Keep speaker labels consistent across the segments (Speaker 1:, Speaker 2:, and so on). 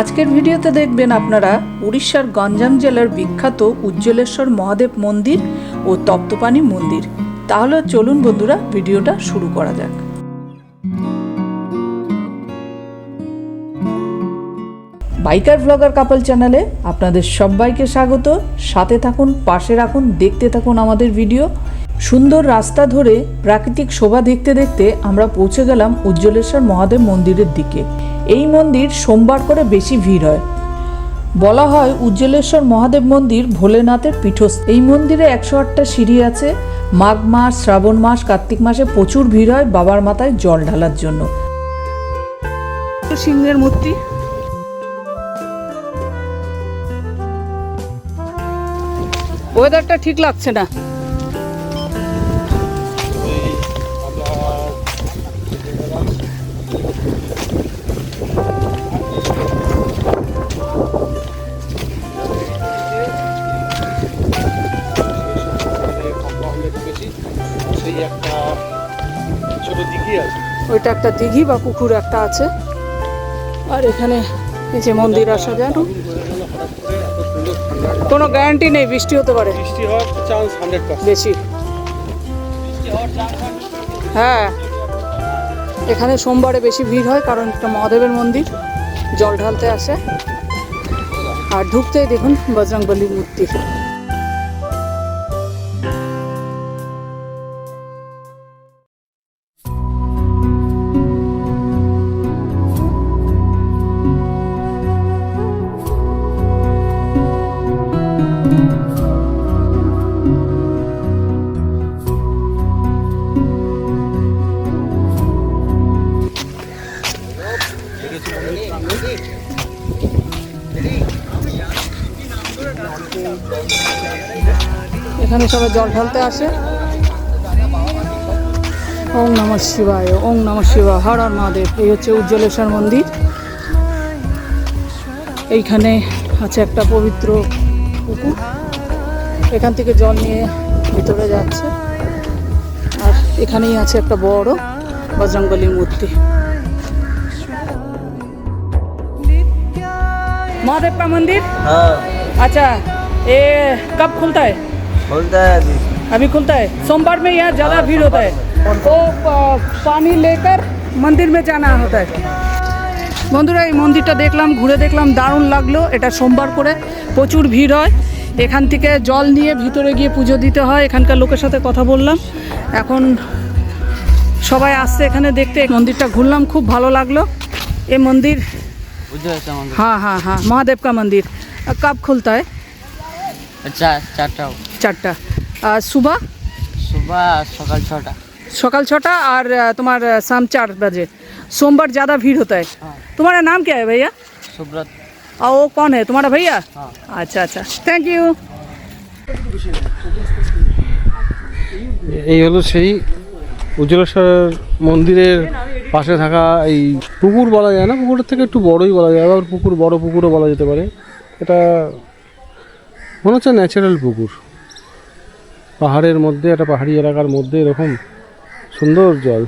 Speaker 1: আজকের ভিডিওতে দেখবেন আপনারা উড়িষ্যার গঞ্জাম জেলার বিখ্যাত উজ্জ্বলেশ্বর মহাদেব মন্দির ও তপ্তপানি মন্দির। তাহলে চলুন বন্ধুরা, ভিডিওটা শুরু করা যাক। বাইকার ব্লগার কাপল চ্যানেলে আপনাদের সবাইকে স্বাগত। সাথে থাকুন, পাশে রাখুন, দেখতে থাকুন আমাদের ভিডিও। সুন্দর রাস্তা ধরে প্রাকৃতিক শোভা দেখতে দেখতে আমরা পৌঁছে গেলাম উজ্জ্বলেশ্বর মহাদেব মন্দিরের দিকে। এই মন্দির সোমবার করে বেশি ভিড় হয়। বলা হয় উজ্জ্বলেশ্বর মহাদেব মন্দির ভোলেনাথের পীঠস্থ। এই মন্দিরে একশো আটটা সিঁড়ি আছে। মাঘ মাস, শ্রাবণ মাস, কার্তিক মাসে প্রচুর ভিড় হয় বাবার মাথায় জল ঢালার জন্য। সিংহের মূর্তি। ওয়েদারটা ঠিক লাগছে না।
Speaker 2: সেই একটা ছোট দিঘি আছে।
Speaker 1: ওইটা একটা দিঘি বা পুকুর একটা আছে। আর এখানে এই যে মন্দির আসা যায় কোনো গ্যারান্টি নেই বৃষ্টি হতে পারে।
Speaker 2: বৃষ্টি হওয়ার চান্স হান্ড্রেড
Speaker 1: বেশি। হ্যাঁ। এখানে সোমবারে বেশি ভিড় হয় কারণ এটা মহাদেবের মন্দির জল ঢালতে আসে। আর ঢুকতেই দেখুন বজরংবলী মূর্তি। সবাই জল ঢালতে আসে ওং নম শিবায় ওং নম শিবা হর হর মহাদেব এই হচ্ছে উজ্জ্বলেশ্বর মন্দির এইখানে আছে একটা পবিত্র পুকুর এখান থেকে জল নিয়ে ভিতরে যাচ্ছে আর এখানেই আছে একটা বড় বজরংবলী মূর্তি महादेव का मंदिर
Speaker 3: हाँ
Speaker 1: अच्छा ये कब खुलता है
Speaker 3: खुलता है अभी
Speaker 1: अभी खुलता है सोमवार में यहाँ ज़्यादा भीड़ होता है तो प- पानी लेकर मंदिर में जाना होता है বন্ধুরা এই মন্দিরটা দেখলাম ঘুরে দেখলাম দারুণ লাগলো এটা সোমবার করে প্রচুর ভিড় হয় এখান থেকে জল নিয়ে ভিতরে গিয়ে পুজো দিতে হয় এখানকার লোকের সাথে কথা বললাম এখন সবাই আসছে এখানে দেখতে এই মন্দিরটা ঘুরলাম খুব ভালো লাগলো এই মন্দির
Speaker 3: उज्जवल मंदिर
Speaker 1: हाँ हाँ हाँ महादेव का मंदिर कब
Speaker 3: আচ্ছা, চারটা
Speaker 1: আর
Speaker 3: সুবা? সুবা সকাল
Speaker 1: ছটা। সকাল ছটা আর তোমার সাম চার বাজে। সোমবার জাদা ভিড় হতে হয়। হ্যাঁ।
Speaker 3: তোমার
Speaker 1: নাম কে क्या ও কন
Speaker 3: सुब्रत
Speaker 1: और ভাইয়া?
Speaker 3: হ্যাঁ।
Speaker 1: আচ্ছা আচ্ছা। থ্যাংক ইউ
Speaker 2: এই হলো সেই উজ্জ্বলেশ্বর মন্দিরের পাশে থাকা এই পুকুর বলা যায় না? পুকুরের থেকে একটু বড়ই বলা যায় আবার পুকুর বড় পুকুরও বলা যেতে পারে। এটা মনে হচ্ছে ন্যাচারাল পুকুর। পাহাড়ের মধ্যে, একটা পাহাড়ি এলাকার মধ্যে এরকম সুন্দর জল।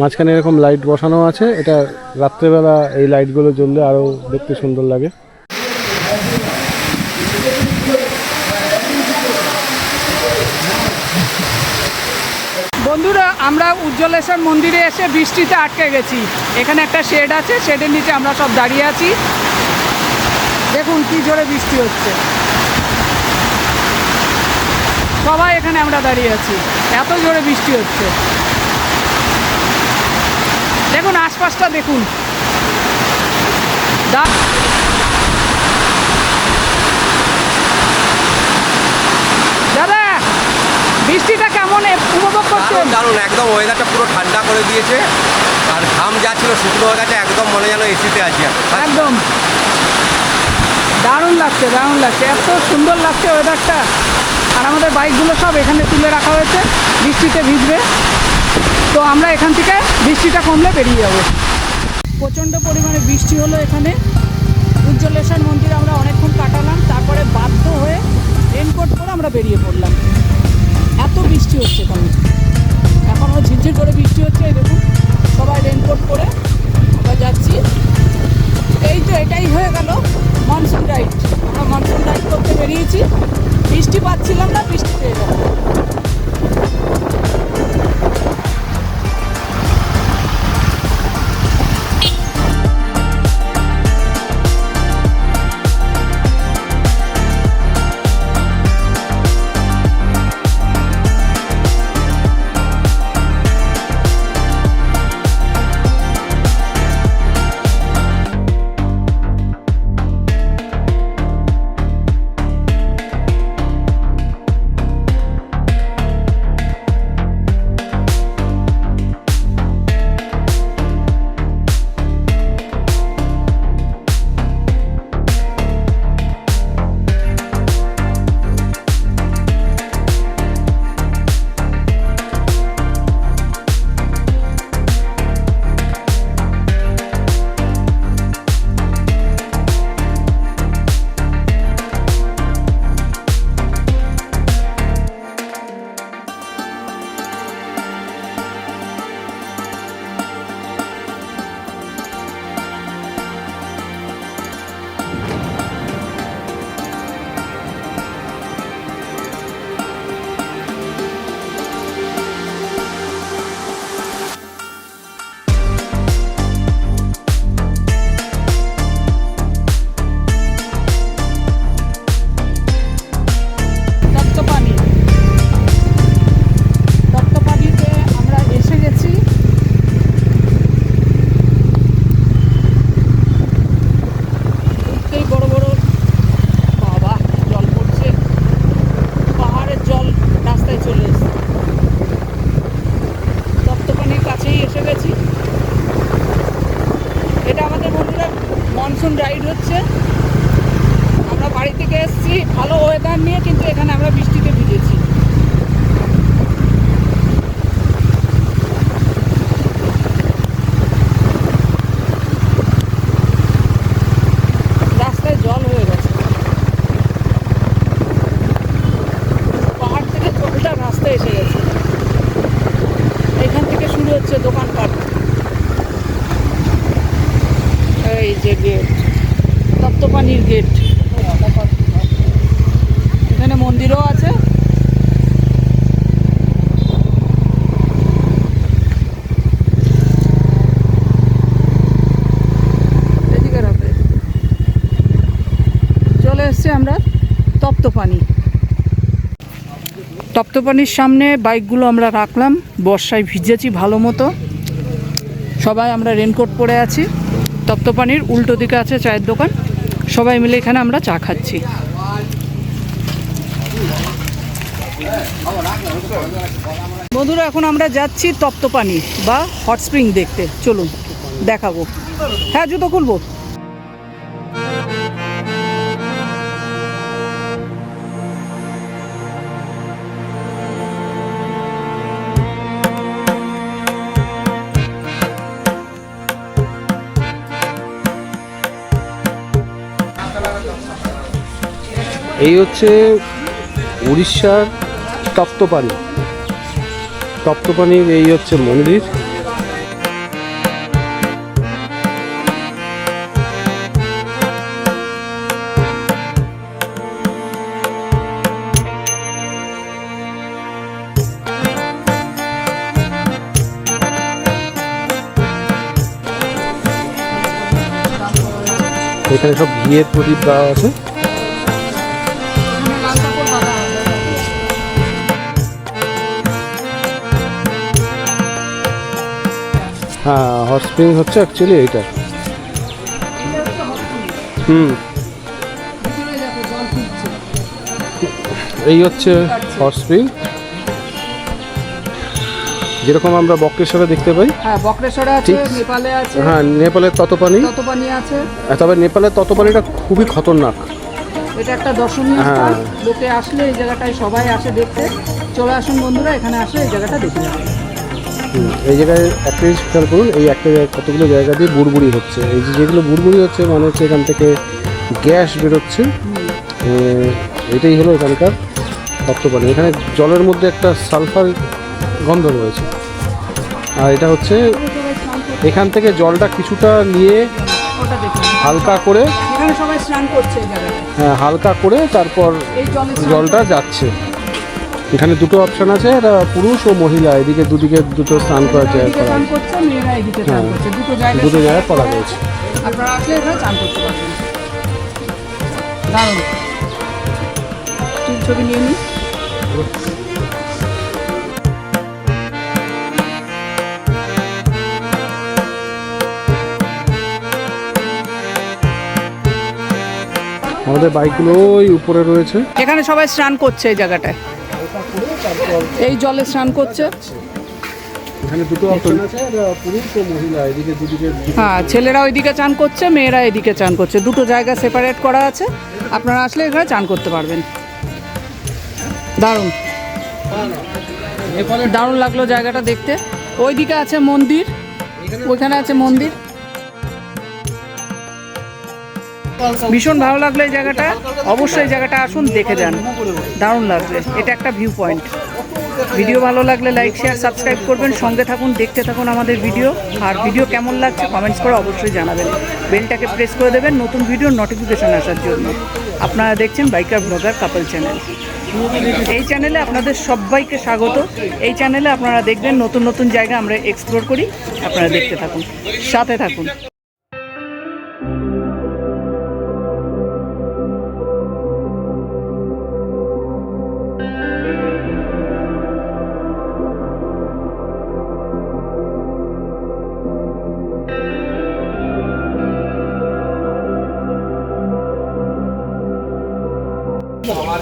Speaker 2: মাঝখানে এরকম লাইট বসানো আছে, এটা রাত্রেবেলা এই লাইটগুলো জ্বললে আরও দেখতে সুন্দর লাগে।
Speaker 1: বন্ধুরা, আমরা উজ্জ্বলেশ্বর মন্দিরে এসে বৃষ্টিতে আটকে গেছি। এখানে একটা শেড আছে শেডের নিচে আমরা সব দাঁড়িয়ে আছি। দেখুন কি জোরে বৃষ্টি হচ্ছে। সবাই এখানে আমরা দাঁড়িয়ে আছি। এত জোরে বৃষ্টি হচ্ছে। দেখুন আশপাশটা দেখুন। দা- দাদা বৃষ্টিটা কেমন উপভোগ করছেন?
Speaker 4: দারুণ একদম ওয়েদারটা পুরো ঠান্ডা করে দিয়েছে। আর ঘাম যা ছিল শুকনো হয়ে গেছে একদম মনে যেন এসিতে আছি
Speaker 1: একদম। দারুণ লাগছে দারুণ লাগছে। এত সুন্দর লাগছে ওয়েদারটা আর আমাদের বাইকগুলো সব এখানে তুলে রাখা হয়েছে, বৃষ্টিতে ভিজবে। তো আমরা এখান থেকে বৃষ্টিটা কমলে বেরিয়ে যাব। প্রচণ্ড পরিমাণে বৃষ্টি হলো এখানে। উজ্জ্বলেশ্বর মন্দির আমরা অনেকক্ষণ কাটালাম, তারপরে বাধ্য হয়ে রেনকোট করে আমরা বেরিয়ে পড়লাম। এত বৃষ্টি হচ্ছে এখানে। এখনও ঝিরঝির করে বৃষ্টি হচ্ছে দেখুন, সবাই রেনকোট করে আমরা যাচ্ছি। এই তো এটাই হয়ে গেল। মনসুন রাইড আমরা মনসুন রাইড করতে বেরিয়েছি। বৃষ্টি পাচ্ছিলাম না বৃষ্টি পেয়ে গেল। মনসুন রাইড হচ্ছে। আমরা বাড়ি থেকে এসেছি, ভালো ওয়েদার নিয়ে, কিন্তু এখানে আমরা বৃষ্টিতে ভিজেছি। এসে গেছে। এখান থেকে শুরু হচ্ছে দোকানপাট। এই যে গেট তপ্তপানির গেট। এখানে মন্দিরও আছে। চলে এসছি আমরা তপ্তপানি। তপ্তপানির সামনে বাইকগুলো আমরা রাখলাম। বর্ষায় ভিজেছি ভালো মতো। সবাই আমরা রেনকোট পরে আছি। তপ্তপানির উল্টো দিকে আছে চায়ের দোকান। সবাই মিলে এখানে আমরা চা খাচ্ছি। বন্ধুরা, এখন আমরা যাচ্ছি তপ্তপানি বা হট স্প্রিং দেখতে। চলুন, দেখাবো। হ্যাঁ জুতো খুলবো?
Speaker 2: এই হচ্ছে উড়িষ্যার তপ্তপানি। তপ্তপানির এই হচ্ছে মন্দির। এখানে সব ঘিয়ের প্রদীপ দেওয়া আছে। হ্যাঁ হট স্প্রিং হচ্ছে অ্যাকচুয়ালি এইটা। হুম। এই হচ্ছে হট স্প্রিং যেরকম আমরা বক্রেশ্বরে দেখতে পাই।
Speaker 1: হ্যাঁ বক্রেশ্বরে আছে। নেপালে আছে।
Speaker 2: হ্যাঁ নেপালের ততপানি।
Speaker 1: ততপানি আছে।
Speaker 2: তবে নেপালের ততপানিটা খুবই খতরনাক।
Speaker 1: এটা একটা দর্শনীয়
Speaker 2: হ্যাঁ।
Speaker 1: স্থান। লোকে আসলে এই জায়গাটায় সবাই আসে দেখতে। চলে আসুন বন্ধুরা এখানে আসলে এই জায়গাটা দেখে
Speaker 2: হুম, এই জায়গায় একটা খেয়াল করুন এই একটা কতগুলো জায়গা দিয়ে বুড়বুড়ি হচ্ছে। এই যে যেগুলো বুড়বুড়ি হচ্ছে মানে হচ্ছে এখান থেকে গ্যাস বেরোচ্ছে। এটাই হলো এখানকার তত্ত্বপানি এখানে জলের মধ্যে একটা সালফার গন্ধ রয়েছে। আর এটা হচ্ছে এখান থেকে জলটা কিছুটা নিয়ে হালকা করে হ্যাঁ হালকা করে তারপর জলটা যাচ্ছে। এখানে দুটো অপশন আছে এটা পুরুষ ও মহিলা এদিকে দুদিকে দুটো স্নান করার জায়গা করা হ্যাঁ।
Speaker 1: দুটো জায়গায়
Speaker 2: করা হয়েছে।
Speaker 1: আপনারা আসলে এখানে চান করতে পারবেন দারুণ। ছবি নিয়ে নিন
Speaker 2: আমাদের বাইকগুলো ওই উপরে রয়েছে।
Speaker 1: এখানে সবাই স্নান করছে এই জায়গাটায়। এই জলে স্নান করছে।
Speaker 2: এখানে দুটো অপশন আছে পুরুষ ও মহিলা এদিকে দুদিকে
Speaker 1: হ্যাঁ ছেলেরা ওইদিকে চান করছে মেয়েরা এদিকে চান করছে। দুটো জায়গা সেপারেট করা আছে। আপনারা আসলে এখানে চান করতে পারবেন। দারুণ। দারুণ লাগল জায়গাটা দেখতে। ওইদিকে আছে মন্দির। ওইখানে আছে মন্দির। ভীষণ ভালো লাগল এই জায়গাটা। অবশ্যই জায়গাটা আসুন, দেখে যান। দারুণ লাগবে এটা একটা ভিউ পয়েন্ট ভিডিও ভালো লাগলে লাইক শেয়ার সাবস্ক্রাইব করবেন। সঙ্গে থাকুন, দেখতে থাকুন আমাদের ভিডিও আর ভিডিও কেমন লাগছে কমেন্টস করে অবশ্যই জানাবেন। বেলটাকে প্রেস করে দেবেন নতুন ভিডিওর নোটিফিকেশন আসার জন্য। আপনারা দেখছেন বাইকার ব্লগার কাপল চ্যানেল এই চ্যানেলে আপনাদের সবাইকে স্বাগত। এই চ্যানেলে আপনারা দেখবেন নতুন নতুন জায়গা আমরা এক্সপ্লোর করি। আপনারা দেখতে থাকুন। সাথে থাকুন।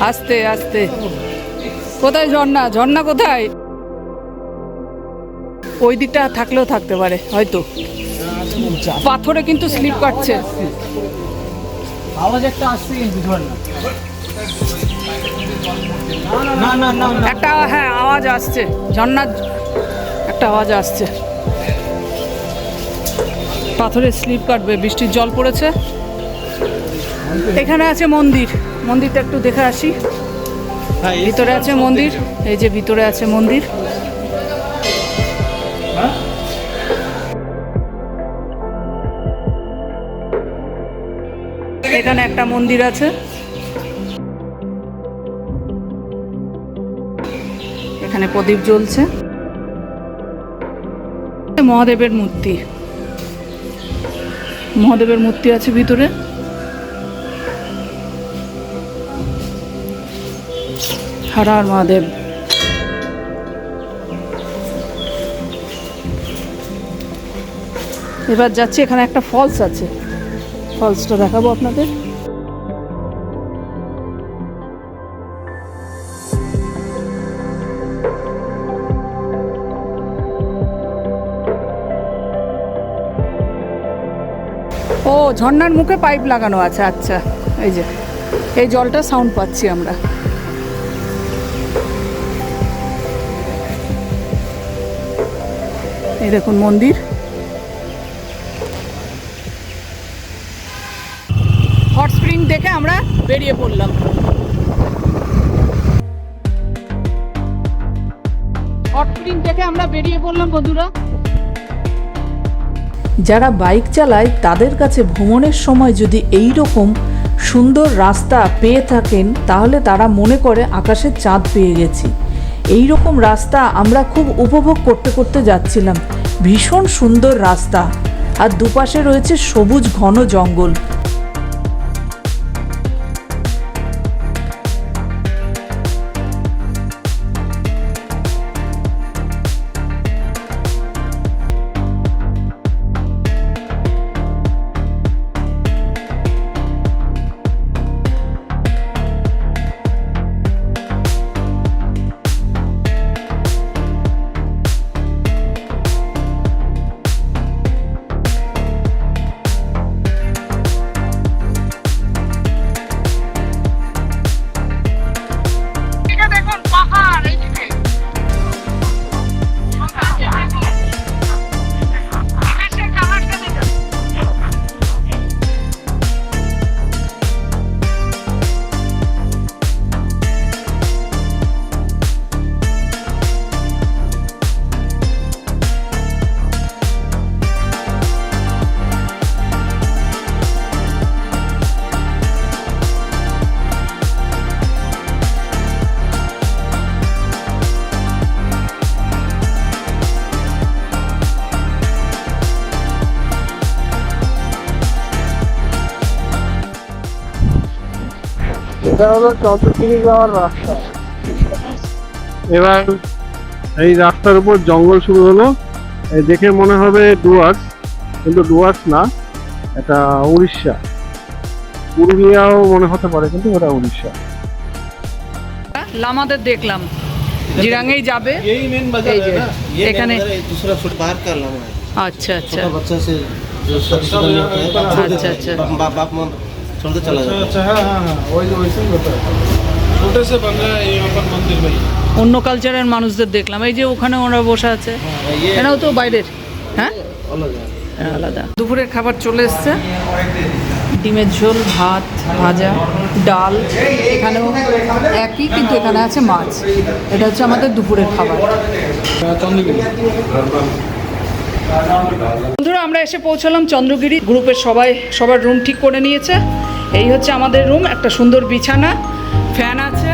Speaker 1: আস্তে আস্তে। কোথায় ঝর্ণা? ঝর্ণা কোথায়? ওই দিকটা থাকলেও থাকতে পারে হয়তো। পাথরে কিন্তু স্লিপ কাটছে।
Speaker 3: আওয়াজ একটা আসছে কিন্তু ঝর্ণা। না না না না।
Speaker 1: একটা হ্যাঁ আওয়াজ আসছে। ঝর্ণার একটা আওয়াজ আসছে। পাথরে স্লিপ কাটবে বৃষ্টির জল পড়েছে। এখানে আছে মন্দির। মন্দিরটা একটু দেখে আসি। ভিতরে আছে মন্দির এই যে ভিতরে আছে মন্দির। এখানে একটা মন্দির আছে। এখানে প্রদীপ জ্বলছে। মহাদেবের মূর্তি। মহাদেবের মূর্তি আছে ভিতরে। হর মহাদেব। এবার যাচ্ছি, এখানে একটা ফলস আছে। ফলসটা দেখাবো আপনাদের। ও, ঝর্ণার মুখে পাইপ লাগানো আছে আচ্ছা। এই যে, এই জলটা সাউন্ড পাচ্ছি আমরা। এই দেখুন মন্দির। হট স্প্রিং দেখে আমরা বেরিয়ে পড়লাম। হট স্প্রিং আমরা বেরিয়ে পড়লাম, বন্ধুরা। যারা বাইক চালায়, তাদের কাছে ভ্রমণের সময় যদি এই রকম সুন্দর রাস্তা পেয়ে থাকেন, তাহলে তারা মনে করে আকাশের চাঁদ পেয়ে গেছি। এই রকম রাস্তা আমরা খুব উপভোগ করতে করতে যাচ্ছিলাম। ভীষণ সুন্দর রাস্তা। আর দুপাশে রয়েছে সবুজ ঘন জঙ্গল।
Speaker 2: এটা হলো চন্দ্রগিরি যাওয়ার রাস্তা এবার এই রাস্তার উপর জঙ্গল শুরু হলো এই দেখে মনে হবে ডুয়ার্স কিন্তু ডুয়ার্স না এটা উড়িষ্যা পুরুলিয়াও মনে হতে পারে কিন্তু ওটা উড়িষ্যা
Speaker 1: লামাদের দেখলাম জিরাঙেই যাবে
Speaker 3: यही मेन बाजार
Speaker 1: এই
Speaker 3: है
Speaker 1: যে,
Speaker 3: ना ये main
Speaker 1: এখানে-
Speaker 3: बाजार है, दूसरा फुट बाहर का लगा है
Speaker 1: আচ্ছা আচ্ছা
Speaker 3: छोटा बच्चा से जो सब
Speaker 2: सब
Speaker 3: छोड़
Speaker 2: यहाँ
Speaker 3: देते
Speaker 2: पर
Speaker 3: हैं, छोड़
Speaker 1: अच्छा,
Speaker 3: देते हैं,
Speaker 1: अच्छा।
Speaker 3: बाप बाप बाप माँ छोड़ के चला जाता है
Speaker 2: अच्छा हाँ हाँ हाँ वही वैसे ही होता है छोटे से बन रहा है यहाँ पर मंदिर भाई
Speaker 1: অন্য কালচারের মানুষদের দেখলাম এই যে ওখানে ওরা বসে আছে
Speaker 3: ये
Speaker 1: এরাও তো বাইরের হ্যাঁ
Speaker 3: अलग है
Speaker 1: হ্যাঁ, আলাদা দুপুরের খাবার চলে এসছে ডিমের ঝোল ভাত ভাজা ডাল এখানেও একই কিন্তু এখানে আছে মাছ এটা হচ্ছে আমাদের দুপুরের খাবার বন্ধুরা আমরা এসে পৌঁছালাম চন্দ্রগিরি গ্রুপের সবাই সবার রুম ঠিক করে নিয়েছে এই হচ্ছে আমাদের রুম একটা সুন্দর বিছানা ফ্যান আছে,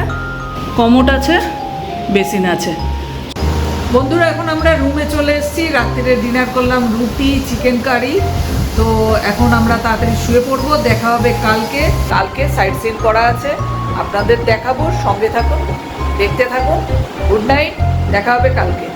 Speaker 1: কমোট আছে, বেসিন আছে। বন্ধুরা, এখন আমরা রুমে চলে এসেছি, রাত্রিরে ডিনার করলাম রুটি চিকেন কারি তো এখন আমরা তাড়াতাড়ি শুয়ে পড়ব, দেখা হবে কালকে। কালকে সাইড সিন করা আছে, আপনাদের দেখাবো, সঙ্গে থাকুন, দেখতে থাকুন। গুড নাইট দেখা হবে কালকে।